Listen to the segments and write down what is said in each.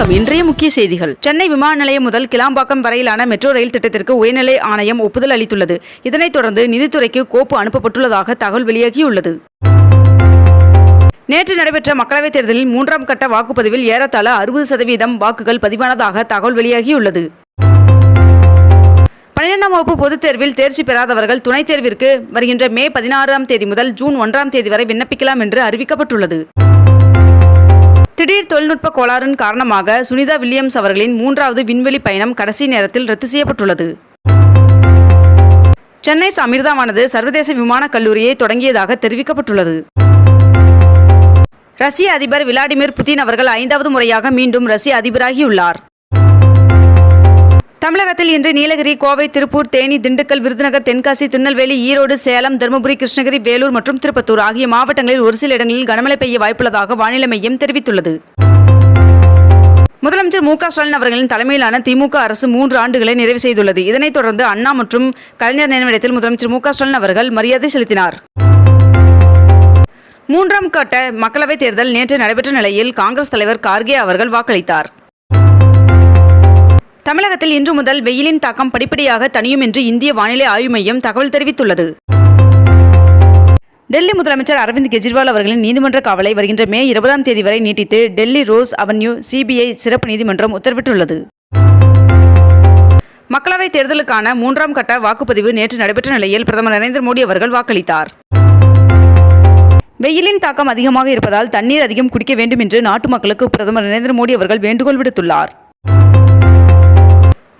வணக்கம். இன்றைய முக்கிய செய்திகள். சென்னை விமான நிலையம் முதல் கிளாம்பாக்கம் வரையிலான மெட்ரோ ரயில் திட்டத்திற்கு உயர்நிலை ஆணையம் ஒப்புதல் அளித்துள்ளது. இதனைத் தொடர்ந்து நிதித்துறைக்கு கோப்பு அனுப்பப்பட்டுள்ளதாக தகவல் வெளியாகியுள்ளது. நேற்று நடைபெற்ற மக்களவைத் தேர்தலில் மூன்றாம் கட்ட வாக்குப்பதிவில் ஏறத்தாழ அறுபது சதவீதம் வாக்குகள் பதிவானதாக தகவல் வெளியாகியுள்ளது. பன்னிரெண்டாம் வகுப்பு பொதுத் தேர்வில் தேர்ச்சி பெறாதவர்கள் துணைத் தேர்விற்கு வருகின்ற மே பதினாறாம் தேதி முதல் ஜூன் ஒன்றாம் தேதி வரை விண்ணப்பிக்கலாம் என்று அறிவிக்கப்பட்டுள்ளது. திடீர் தொழில்நுட்ப கோளாறின் காரணமாக சுனிதா வில்லியம்ஸ் அவர்களின் மூன்றாவது விண்வெளி பயணம் கடைசி நேரத்தில் ரத்து செய்யப்பட்டுள்ளது. சென்னை அமிர்தாவானது சர்வதேச விமானக் கல்லூரியை தொடங்கியதாக தெரிவிக்கப்பட்டுள்ளது. ரஷ்ய அதிபர் விளாடிமிர் புதின் அவர்கள் ஐந்தாவது முறையாக மீண்டும் ரஷ்ய அதிபராகியுள்ளார். தமிழகத்தில் இன்று நீலகிரி கோவை திருப்பூர் தேனி திண்டுக்கல் விருதுநகர் தென்காசி திருநெல்வேலி ஈரோடு சேலம் தருமபுரி கிருஷ்ணகிரி வேலூர் மற்றும் திருப்பத்தூர் ஆகிய மாவட்டங்களில் ஒரு சில இடங்களில் கனமழை பெய்ய வாய்ப்புள்ளதாக வானிலை மையம் தெரிவித்துள்ளது. முதலமைச்சர் மு க ஸ்டாலின் அவர்களின் தலைமையிலான திமுக அரசு மூன்று ஆண்டுகளை நிறைவு செய்துள்ளது. இதனைத் தொடர்ந்து அண்ணா மற்றும் கலைஞர் நினைவிடத்தில் முதலமைச்சர் மு க ஸ்டாலின் அவர்கள் மரியாதை செலுத்தினார். மூன்றாம் கட்ட மக்களவைத் தேர்தல் நேற்று நடைபெற்ற நிலையில் காங்கிரஸ் தலைவர் கார்கே அவர்கள் வாக்களித்தார். தமிழகத்தில் இன்று முதல் வெயிலின் தாக்கம் படிப்படியாக தணியும் என்று இந்திய வானிலை ஆய்வு மையம் தகவல் தெரிவித்துள்ளது. டெல்லி முதலமைச்சர் அரவிந்த் கெஜ்ரிவால் அவர்களின் நீதிமன்ற காவலை வருகின்ற மே இருபதாம் தேதி வரை நீட்டித்து டெல்லி ரோஸ் அவென்யூ சிபிஐ சிறப்பு நீதிமன்றம் உத்தரவிட்டுள்ளது. மக்களவைத் தேர்தலுக்கான மூன்றாம் கட்ட வாக்குப்பதிவு நேற்று நடைபெற்ற நிலையில் பிரதமர் நரேந்திர மோடி அவர்கள் வாக்களித்தார். வெயிலின் தாக்கம் அதிகமாக இருப்பதால் தண்ணீர் அதிகம் குடிக்க வேண்டும் என்று நாட்டு மக்களுக்கு பிரதமர் நரேந்திர மோடி அவர்கள் வேண்டுகோள் விடுத்துள்ளார்.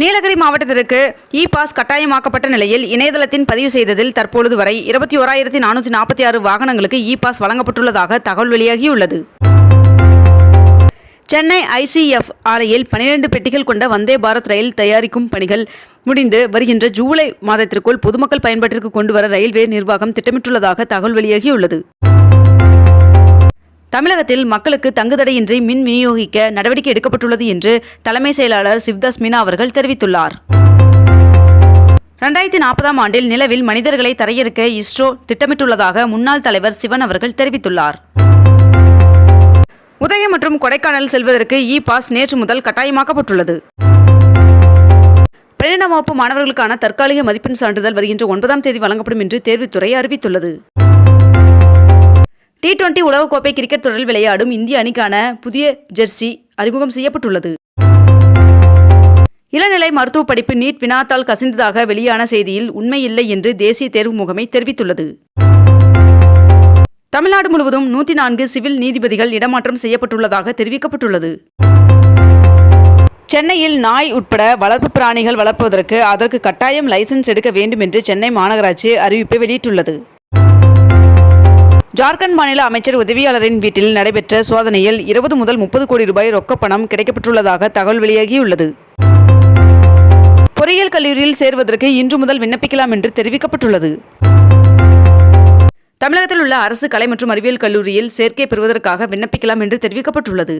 நீலகிரி மாவட்டத்திற்கு இ பாஸ் கட்டாயமாக்கப்பட்ட நிலையில் இணையதளத்தின் பதிவு செய்ததில் தற்பொழுது வரை இருபத்தி ஓராயிரத்தி நானூற்றி நாற்பத்தி ஆறு வாகனங்களுக்கு இ பாஸ் வழங்கப்பட்டுள்ளதாக தகவல் வெளியாகியுள்ளது. சென்னை ஐசிஎஃப் ஆலையில் பனிரெண்டு பெட்டிகள் கொண்ட வந்தே பாரத் ரயில் தயாரிக்கும் பணிகள் முடிந்து வருகின்ற ஜூலை மாதத்திற்குள் பொதுமக்கள் பயன்பாட்டிற்கு கொண்டு வர ரயில்வே நிர்வாகம் திட்டமிட்டுள்ளதாக தகவல் வெளியாகியுள்ளது. தமிழகத்தில் மக்களுக்கு தங்குதடையின்றி மின் விநியோகிக்க நடவடிக்கை எடுக்கப்பட்டுள்ளது என்று தலைமை செயலாளர் சிவ்தாஸ் மீனா அவர்கள் தெரிவித்துள்ளார். ரெண்டாயிரத்தி நாற்பதாம் ஆண்டில் நிலவில் மனிதர்களை தரையிறக்க இஸ்ரோ திட்டமிட்டுள்ளதாக முன்னாள் தலைவர் சிவன் அவர்கள் தெரிவித்துள்ளார். உதயம் மற்றும் கொடைக்கானல் செல்வதற்கு இ பாஸ் நேற்று முதல் கட்டாயமாக்கப்பட்டுள்ளது. பன்னிரெண்டாம் வகுப்பு மாணவர்களுக்கான தற்காலிக மதிப்பெண் சான்றிதழ் வருகின்ற ஒன்பதாம் தேதி வழங்கப்படும் என்று தேர்வுத்துறை அறிவித்துள்ளது. டி டுவெண்டி உலகக்கோப்பை கிரிக்கெட் தொடரில் விளையாடும் இந்திய அணிக்கான புதிய ஜெர்சி அறிமுகம் செய்யப்பட்டுள்ளது. இளநிலை மருத்துவ படிப்பு நீட் வினாத்தால் கசிந்ததாக வெளியான செய்தியில் உண்மையில்லை என்று தேசிய தேர்வு முகமை தெரிவித்துள்ளது. தமிழ்நாடு முழுவதும் நூற்றி நான்கு சிவில் நீதிபதிகள் இடமாற்றம் செய்யப்பட்டுள்ளதாக தெரிவிக்கப்பட்டுள்ளது. சென்னையில் நாய் உட்பட வளர்ப்பு பிராணிகள் வளர்ப்பதற்கு அதற்கு கட்டாயம் லைசென்ஸ் எடுக்க வேண்டும் என்று சென்னை மாநகராட்சி அறிவிப்பை வெளியிட்டுள்ளது. ஜார்க்கண்ட் மாநில அமைச்சர் உதவியாளரின் வீட்டில் நடைபெற்ற சோதனையில் இருபது முதல் முப்பது கோடி ரூபாய் ரொக்கப்பணம் கிடைக்கப்பட்டுள்ளதாக தகவல் வெளியாகியுள்ளது. பொறியியல் கல்லூரியில் சேர்வதற்கு இன்று முதல் விண்ணப்பிக்கலாம் என்று தெரிவிக்கப்பட்டுள்ளது. தமிழகத்தில் உள்ள அரசு கலை மற்றும் அறிவியல் கல்லூரியில் சேர்க்கை பெறுவதற்காக விண்ணப்பிக்கலாம் என்று தெரிவிக்கப்பட்டுள்ளது.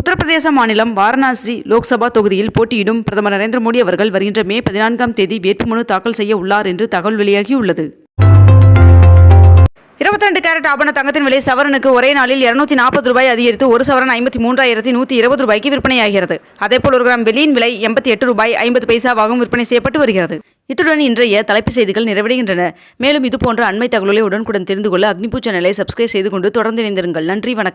உத்தரப்பிரதேச மாநிலம் வாரணாசி லோக்சபா தொகுதியில் போட்டியிடும் பிரதமர் நரேந்திர மோடி அவர்கள் வருகின்ற மே பதினான்காம் தேதி வேட்புமனு தாக்கல் செய்ய உள்ளார் என்று தகவல் வெளியாகியுள்ளது. இருபத்தி ரெண்டு கேரட் ஆபண தங்கத்தின் விலை சவரனுக்கு ஒரே நாளில் இருநூத்தி நாற்பது ரூபாய் அதிகரித்து ஒரு சவரன் ஐம்பத்தி மூன்றாயிரத்தி நூற்றி இருபது ரூபாய்க்கு விற்பனையாகிறது. அதேபோல் ஒரு கிராம் வெளியின் விலை எண்பத்தி எட்டு ரூபாய் ஐம்பது பைசாவாகவும் விற்பனை செய்யப்பட்டு வருகிறது. இத்துடன் இன்றைய தலைப்பு செய்திகள் நிறைவடைகின்றன. மேலும் இதுபோன்ற அண்மை தகவலை உடனுக்குடன் தெரிந்து கொள்ள அக்னிபூ சேனலை சப்ஸ்கிரைப் செய்து கொண்டு தொடர்ந்து இணைந்திருங்கள். நன்றி வணக்கம்.